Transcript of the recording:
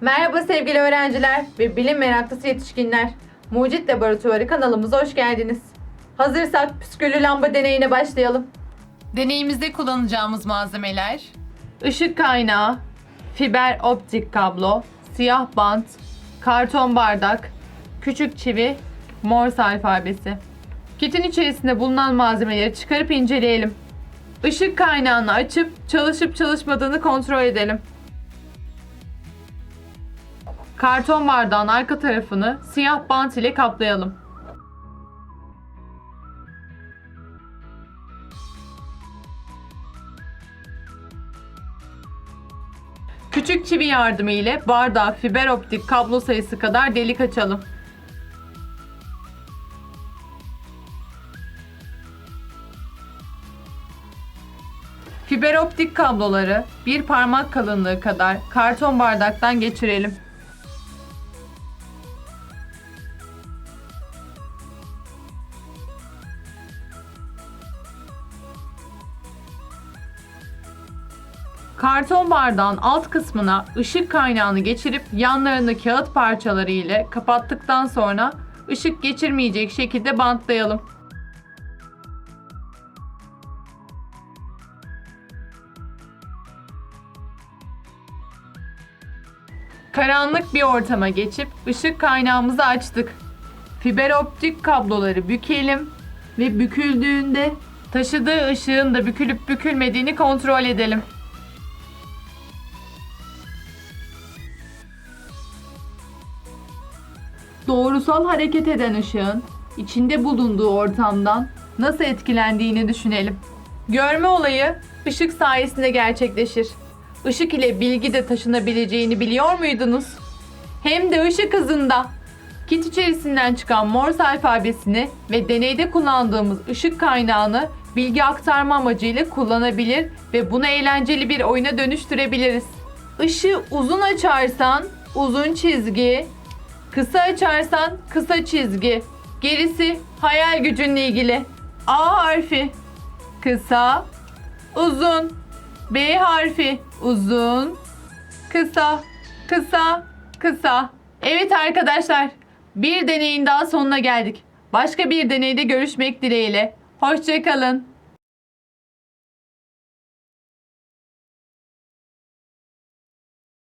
Merhaba sevgili öğrenciler ve bilim meraklısı yetişkinler. Mucit Laboratuvarı kanalımıza hoş geldiniz. Hazırsak püsküllü lamba deneyine başlayalım. Deneyimizde kullanacağımız malzemeler Işık kaynağı, fiber optik kablo, siyah bant, karton bardak, küçük çivi, Morse alfabesi. Kitin içerisinde bulunan malzemeleri çıkarıp inceleyelim. Işık kaynağını açıp çalışıp çalışmadığını kontrol edelim. Karton bardağın arka tarafını siyah bant ile kaplayalım. Küçük çivi yardımı ile bardağa fiber optik kablo sayısı kadar delik açalım. Fiber optik kabloları bir parmak kalınlığı kadar karton bardaktan geçirelim. Karton bardağın alt kısmına ışık kaynağını geçirip yanlarını kağıt parçaları ile kapattıktan sonra ışık geçirmeyecek şekilde bantlayalım. Karanlık bir ortama geçip ışık kaynağımızı açtık. Fiber optik kabloları bükelim ve büküldüğünde taşıdığı ışığın da bükülüp bükülmediğini kontrol edelim. Doğrusal hareket eden ışığın içinde bulunduğu ortamdan nasıl etkilendiğini düşünelim. Görme olayı ışık sayesinde gerçekleşir. Işık ile bilgi de taşınabileceğini biliyor muydunuz? Hem de ışık hızında. Kit içerisinden çıkan Morse alfabesini ve deneyde kullandığımız ışık kaynağını bilgi aktarma amacıyla kullanabilir ve bunu eğlenceli bir oyuna dönüştürebiliriz. Işığı uzun açarsan uzun çizgi, Kısa açarsan kısa çizgi. Gerisi hayal gücünle ilgili. A harfi kısa, uzun. B harfi uzun, kısa, kısa, kısa. Evet arkadaşlar, bir deneyin daha sonuna geldik. Başka bir deneyde görüşmek dileğiyle. Hoşçakalın.